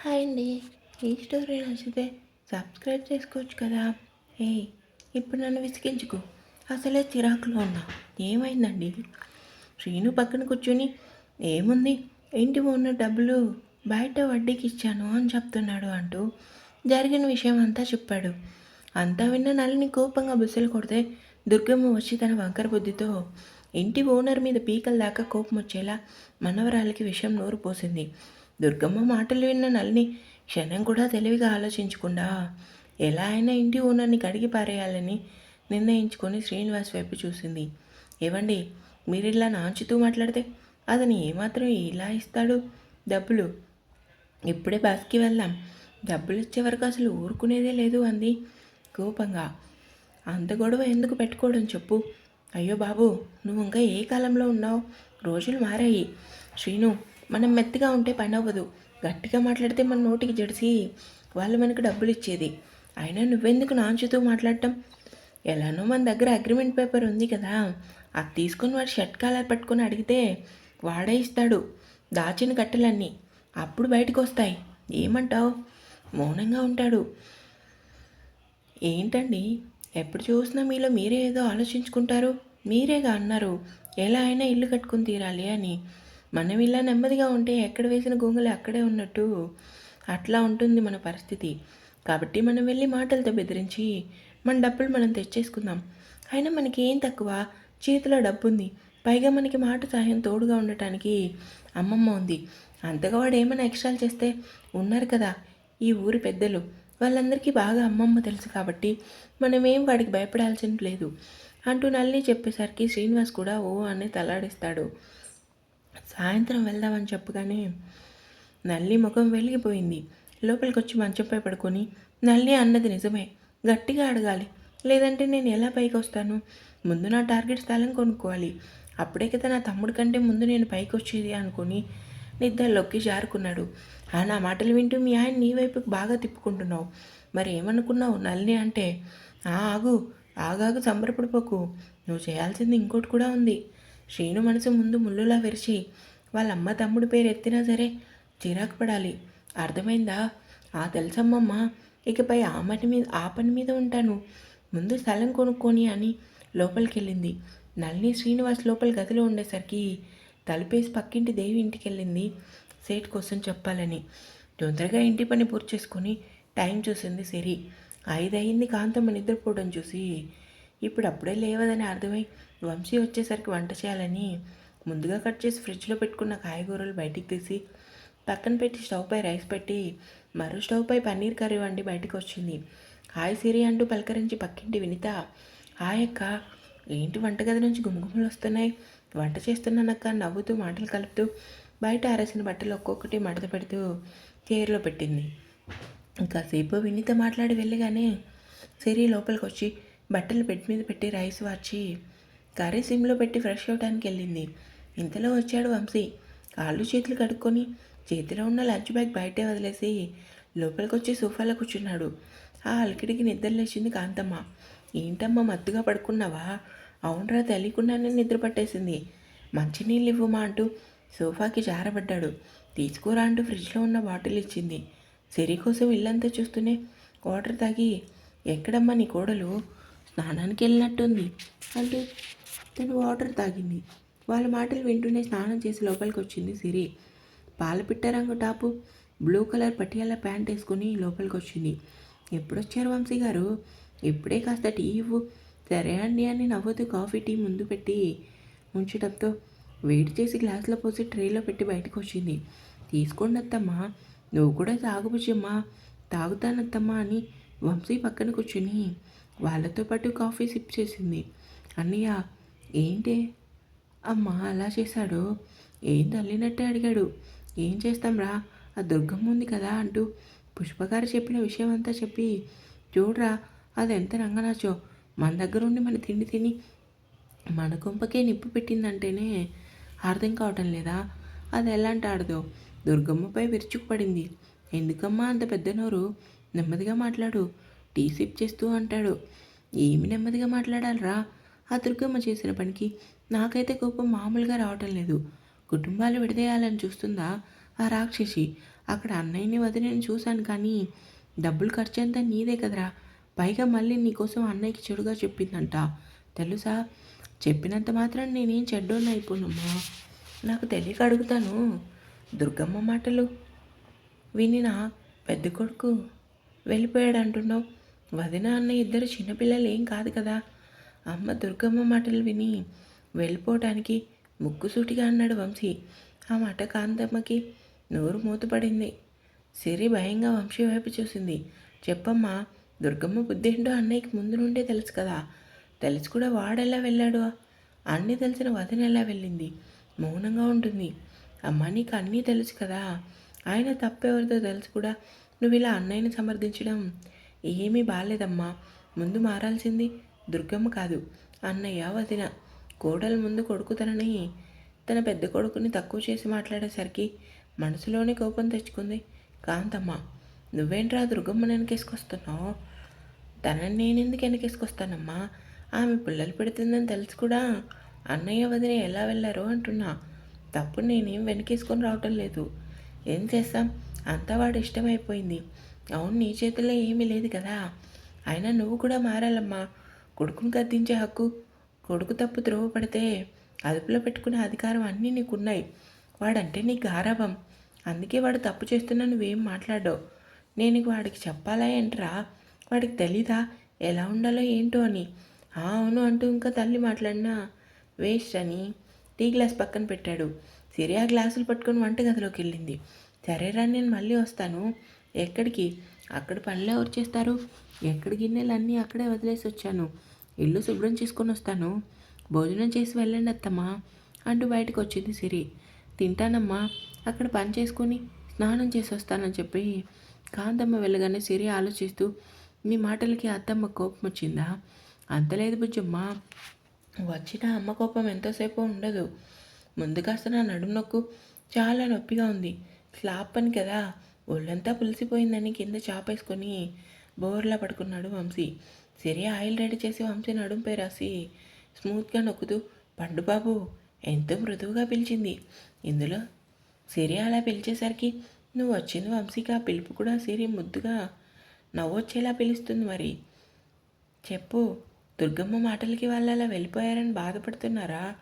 Hi అండి. ఈ story నచ్చితే సబ్స్క్రైబ్ చేసుకోవచ్చు కదా? ఏ ఇప్పుడు నన్ను విసిగించుకో. అసలే చిరాకులో ఉన్నా. ఏమైందండి? శ్రీను పక్కన కూర్చొని ఏముంది? ఇంటి ఉన్న డబ్బులు బయట వడ్డీకి ఇచ్చాను అని చెప్తున్నాడు అంటూ జరిగిన విషయం అంతా చెప్పాడు. అంతా విన్న నల్లిని కోపంగా బుసలు కొడితే దుర్గమ్మ వచ్చి తన వంకర బుద్ధితో ఇంటి ఓనర్ మీద పీకల దాకా కోపం వచ్చేలా మనవరాలికి విషయం నోరు పోసింది. దుర్గమ్మ మాటలు విన్న నల్ని క్షణం కూడా తెలివిగా ఆలోచించకుండా ఎలా అయినా ఇంటి ఓనర్ని కడిగి పారేయాలని నిర్ణయించుకొని శ్రీనివాస్ వైపు చూసింది. ఏవండి మీరు ఇలా నాంచుతూ మాట్లాడితే అతను ఏమాత్రం ఇలా ఇస్తాడు? డబ్బులు. ఇప్పుడే బస్కి వెళ్దాం. డబ్బులు ఇచ్చే వరకు అసలు ఊరుకునేదే లేదు అంది కోపంగా. అంత గొడవ ఎందుకు పెట్టుకోవడం చెప్పు. అయ్యో బాబు నువ్వు ఇంకా ఏ కాలంలో ఉన్నావు? రోజులు మారాయి. శ్రీను మనం మెత్తగా ఉంటే పని అవ్వదు. గట్టిగా మాట్లాడితే మన నోటికి జడిసి వాళ్ళు మనకు డబ్బులు ఇచ్చేది. అయినా నువ్వెందుకు నాంచుతూ మాట్లాడటం? ఎలానో మన దగ్గర అగ్రిమెంట్ పేపర్ ఉంది కదా. అది తీసుకొని వాడు షర్ట్ కాలర్ పట్టుకొని అడిగితే వాడే ఇస్తాడు. దాచిన కట్టెలన్నీ. అప్పుడు బయటకు వస్తాయి. ఏమంటావు? మౌనంగా ఉంటాడు. ఏంటండి? ఎప్పుడు చూసినా మీలో మీరే ఏదో ఆలోచించుకుంటారు. మీరేగా అన్నారు? ఎలా అయినా ఇల్లు కట్టుకుని తీరాలి అని. మనం ఇలా నెమ్మదిగా ఉంటే ఎక్కడ వేసిన గొంగులు అక్కడే ఉన్నట్టు అట్లా ఉంటుంది మన పరిస్థితి. కాబట్టి మనం వెళ్ళి మాటలతో బెదిరించి మన డబ్బులు మనం తెచ్చేసుకుందాం. అయినా మనకి ఏం తక్కువ? చేతిలో డబ్బు ఉంది పైగా మనకి మాట సహాయం తోడుగా ఉండటానికి అమ్మమ్మ ఉంది. అంతగా వాడు ఏమైనా ఎక్స్ట్రాలు చేస్తే ఉన్నారు కదా ఈ ఊరి పెద్దలు. వాళ్ళందరికీ బాగా అమ్మమ్మ తెలుసు కాబట్టి మనమేం వాడికి భయపడాల్సిన లేదు అంటూ నల్లి చెప్పేసరికి శ్రీనివాస్ కూడా ఓ అనే తలాడిస్తాడు. సాయంత్రం వెళ్దామని చెప్పగానే నల్లి ముఖం వెలిగిపోయింది. లోపలికి వచ్చి మంచంపై పడుకొని నల్లి అన్నది నిజమే గట్టిగా అడగాలి. లేదంటే నేను ఎలా పైకి వస్తాను ముందు నా టార్గెట్ స్థలం కొనుక్కోవాలి. అప్పుడే కదా నా తమ్ముడి కంటే ముందు నేను పైకి వచ్చేది అనుకుని నిద్రలోకి జారుకున్నాడు. ఆ నా మాటలు వింటూ మీ ఆయన నీ వైపుకి బాగా తిప్పుకుంటున్నావు. మరి ఏమనుకున్నావు నల్లి అంటే? "ఆ, ఆగు ఆగాగు సంబరపడిపోకు. నువ్వు చేయాల్సింది ఇంకోటి కూడా ఉంది. శ్రీను మనసు ముందు ముళ్ళులా విరిచి వాళ్ళ అమ్మ పేరు ఎత్తినా సరే చిరాకు పడాలి. అర్థమైందా? ఆ తెలుసమ్మమ్మ ఇకపై ఆ పని మీద ఆ పని మీద ఉంటాను. ముందు స్థలం కొనుక్కొని అని లోపలికి వెళ్ళింది నల్ని శ్రీనివాస్ లోపల గదిలో ఉండేసరికి తలుపేసి పక్కింటి దేవి ఇంటికి వెళ్ళింది సేట్ కోసం చెప్పాలని. తొందరగా ఇంటి పని పూర్తి చేసుకొని టైం చూసింది సిరి. ఐదు అయింది కాంతమ్మ నిద్రపోవడం చూసి ఇప్పుడు అప్పుడే లేవదని అర్థమై వంశీ వచ్చేసరికి వంట చేయాలని ముందుగా కట్ చేసి ఫ్రిడ్జ్లో పెట్టుకున్న కాయగూరలు బయటికి తీసి పక్కన పెట్టి స్టవ్ పై రైస్ పెట్టి మరో స్టవ్ పై పన్నీర్ కర్రీ వండి బయటకు వచ్చింది. హాయ్ సిరి అంటూ పలకరించి పక్కింటి వినిత హాయ్ అక్క ఏంటి వంటగది నుంచి గుమగుమలు వస్తున్నాయి? వంట చేస్తున్నానక్క నవ్వుతూ మాటలు కలుపుతూ బయట ఆరేసిన బట్టలు ఒక్కొక్కటి మడత పెడుతూ చైర్లో పెట్టింది. కాసేపు వినీత మాట్లాడి వెళ్ళగానే సిరి లోపలికి వచ్చి బట్టలు బెడ్ మీద పెట్టి రైస్ వార్చి కర్రీ సిమ్లో పెట్టి ఫ్రెష్ అవడానికి వెళ్ళింది. ఇంతలో వచ్చాడు వంశీ. కాళ్ళు చేతులు కడుక్కొని చేతిలో ఉన్న లంచ్ బ్యాగ్ బయటే వదిలేసి లోపలికి వచ్చి సోఫాలో కూర్చున్నాడు. ఆ అలికిడికి నిద్ర లేచింది కాంతమ్మ. ఏంటమ్మా మత్తుగా పడుకున్నావా? అవునరా తెలియకుండానే నిద్ర పట్టేసింది. మంచినీళ్ళు ఇవ్వమా అంటూ సోఫాకి జారబడ్డాడు. తీసుకురా అంటూ ఫ్రిడ్జ్లో ఉన్న బాటిల్ ఇచ్చింది. సిరి కోసం ఇల్లంతా చూస్తూనే వాటర్ తాగి ఎక్కడమ్మా నీ కోడలు? స్నానానికి వెళ్ళినట్టుంది. అంటూ తను వాటర్ తాగింది. వాళ్ళ మాటలు వింటూనే స్నానం చేసి లోపలికి వచ్చింది సిరి పాలపిట్ట రంగు top blue colour Patiala pant వేసుకుని లోపలికి వచ్చింది ఎప్పుడొచ్చారు వంశీ గారు? ఇప్పుడే కాస్త టీ ఇవ్వు. సరే అండి అని నవ్వుతూ కాఫీ టీ ముందు పెట్టి ఉంచడంతో వేడి చేసి గ్లాసులో పోసి ట్రేలో పెట్టి బయటకు వచ్చింది తీసుకోండి అత్తమ్మా నువ్వు కూడా తాగుబుచ్చమ్మా తాగుతానత్తమ్మా అని వంశీ పక్కన కూర్చుని వాళ్ళతో పాటు కాఫీ సిప్ చేసింది. అన్నయ్య ఏంటి? అమ్మ అలా చేశాడు? ఏం తల్లినట్టే అడిగాడు. ఏం చేస్తాంరా ఆ దుర్గమ్మ ఉంది కదా అంటూ పుష్పగారు చెప్పిన విషయం అంతా చెప్పి చూడరా అది ఎంత రంగనాచో. మన దగ్గర ఉండి మన తిండి తిని మన కొంపకే నిప్పు పెట్టిందంటేనే అర్థం కావటం లేదా? అది ఎలాంటి ఆడదో? దుర్గమ్మపై విరుచుకుపడింది. ఎందుకమ్మా అంత పెద్ద నోరు? నెమ్మదిగా మాట్లాడు. టీ సిప్ చేస్తూ అంటాడు. ఏమి నెమ్మదిగా మాట్లాడాలరా? ఆ దుర్గమ్మ చేసిన పనికి నాకైతే కోపం మామూలుగా రావటం లేదు. కుటుంబాలు విడదీయాలని చూస్తుందా ఆ రాక్షసి? అక్కడ అన్నయ్యని వదిలేని చూశాను కానీ డబ్బులు ఖర్చు అంతా నీదే కదరా. పైగా మళ్ళీ నీకోసం అన్నయ్యకి చెడుగా చెప్పిందంట. తెలుసా? చెప్పినంత మాత్రం నేనేం చెడ్డోని అయిపోనమ్మా. నాకు తెలియక అడుగుతాను. దుర్గమ్మ మాటలు విని నా పెద్ద కొడుకు వెళ్ళిపోయాడు అంటున్నావు వదిన అన్న ఇద్దరు చిన్నపిల్లలు ఏం కాదు కదా. అమ్మ దుర్గమ్మ మాటలు విని వెళ్ళిపోవటానికి ముక్కుసూటిగా అన్నాడు వంశీ. ఆ మాట కాంతమ్మకి నోరు మూతపడింది. సిరి భయంగా వంశీ వైపు చూసింది. చెప్పమ్మా దుర్గమ్మ బుద్ధి ఏంటో అన్నయ్యకి ముందు నుండే తెలుసు కదా. తెలిసి కూడా వాడెలా వెళ్ళాడు? అన్నీ తెలిసిన వదిన ఎలా వెళ్ళింది? మౌనంగా ఉంటుంది. అమ్మ నీకు అన్నీ తెలుసు కదా. ఆయన తప్పెవరితో తెలుసు కూడా. నువ్వు ఇలా అన్నయ్యని సమర్థించడం ఏమీ బాగాలేదమ్మా ముందు మారాల్సింది దుర్గమ్మ కాదు. అన్నయ్య వదిన కోడల ముందు కొడుకు తనని తన పెద్ద కొడుకుని తక్కువ చేసి మాట్లాడేసరికి మనసులోనే కోపం తెచ్చుకుంది. కాంతమ్మ నువ్వేంట్రా దుర్గమ్మని వెనకేసుకొస్తున్నావు? తనని నేను ఎందుకు వెనకేసుకొస్తానమ్మా? ఆమె పిల్లలు పెడుతుందని తెలుసు కూడా. అన్నయ్య వదిన ఎలా వెళ్ళారో అంటున్నా. తప్పుడు నేనేం వెనకేసుకొని రావటం లేదు. ఏం చేస్తాం? అంతా వాడు ఇష్టమైపోయింది. అవును నీ చేతిలో ఏమీ లేదు కదా. అయినా నువ్వు కూడా మారాలమ్మా. కొడుకుని గద్దించే హక్కు కొడుకు తప్పు త్రోవ పడితే అదుపులో పెట్టుకునే అధికారం అన్నీ నీకున్నాయి. వాడంటే నీకు గారాభం. అందుకే వాడు తప్పు చేస్తున్నా నువ్వేం మాట్లాడావు. నేను వాడికి చెప్పాలా ఏంట్రా? వాడికి తెలీదా? ఎలా ఉండాలో ఏంటో అని. అవును అంటూ ఇంకా తల్లి మాట్లాడినా వేస్ట్ అని టీ గ్లాస్ పక్కన పెట్టాడు. సిరియా గ్లాసులు పట్టుకొని వంటగదిలోకి వెళ్ళింది. సరేరా నేను మళ్ళీ వస్తాను. ఎక్కడికి? అక్కడ పనులు ఎవరు చేస్తారు? ఎక్కడ గిన్నెలు అన్నీ అక్కడే వదిలేసి వచ్చాను. ఇల్లు శుభ్రం చేసుకొని వస్తాను. భోజనం చేసి వెళ్ళండి అత్తమ్మా అంటూ బయటకు వచ్చింది సిరి. తింటానమ్మా అక్కడ పని చేసుకొని స్నానం చేసి వస్తానని చెప్పి కాంతమ్మ వెళ్ళగానే సిరి ఆలోచిస్తూ మీ మాటలకి అత్తమ్మ కోపం వచ్చిందా? అంతలేదు బుజ్జమ్మ. వచ్చిన అమ్మ కోపం ఎంతసేపు ఉండదు. ముందు కాస్త నా నడుము నొక్కు చాలా నొప్పిగా ఉంది. స్లాప్ పని కదా. ఒళ్ళంతా పులిసిపోయిందని కింద చాపేసుకొని బోర్లా పడుకున్నాడు వంశీ. సిరి ఆయిల్ రెడీ చేసి వంశీ నడుంపై రాసి స్మూత్గా నొక్కుతూ పండు బాబు ఎంతో మృదువుగా పిలిచింది. ఇందులో సిరి అలా పిలిచేసరికి నువ్వు వచ్చింది వంశీకి. ఆ పిలుపు కూడా సిరి ముద్దుగా నవ్వొచ్చేలా పిలుస్తుంది మరి. చెప్పు దుర్గమ్మ మాటలకి వాళ్ళు అలా వెళ్ళిపోయారని బాధపడుతున్నారా?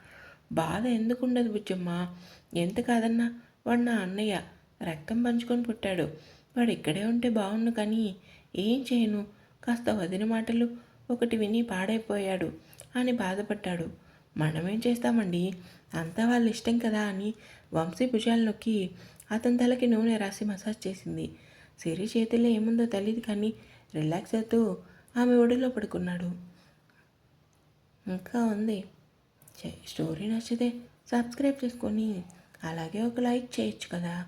బాధ ఎందుకు ఉండదు బుజ్జమ్మ. ఎంత కాదన్నా వాడు నా అన్నయ్య. రక్తం పంచుకొని పుట్టాడు. వాడు ఇక్కడే ఉంటే బాగుండు కానీ ఏం చేయను. కాస్త వదిన మాటలు ఒకటి విని పాడైపోయాడు. అని బాధపడ్డాడు. మనమేం చేస్తామండి? అంతా వాళ్ళ ఇష్టం కదా అని వంశీ భుజాలు నొక్కి అతని తలకి నూనె రాసి మసాజ్ చేసింది. సిరి చేతిలో ఏముందో తెలియదు కానీ రిలాక్స్ అవుతూ ఆమె ఒడిలో పడుకున్నాడు. ఇంకా ఉంది. స్టోరీ నచ్చితే సబ్స్క్రైబ్ చేసుకొని అలాగే ఒక లైక్ చేయొచ్చు కదా.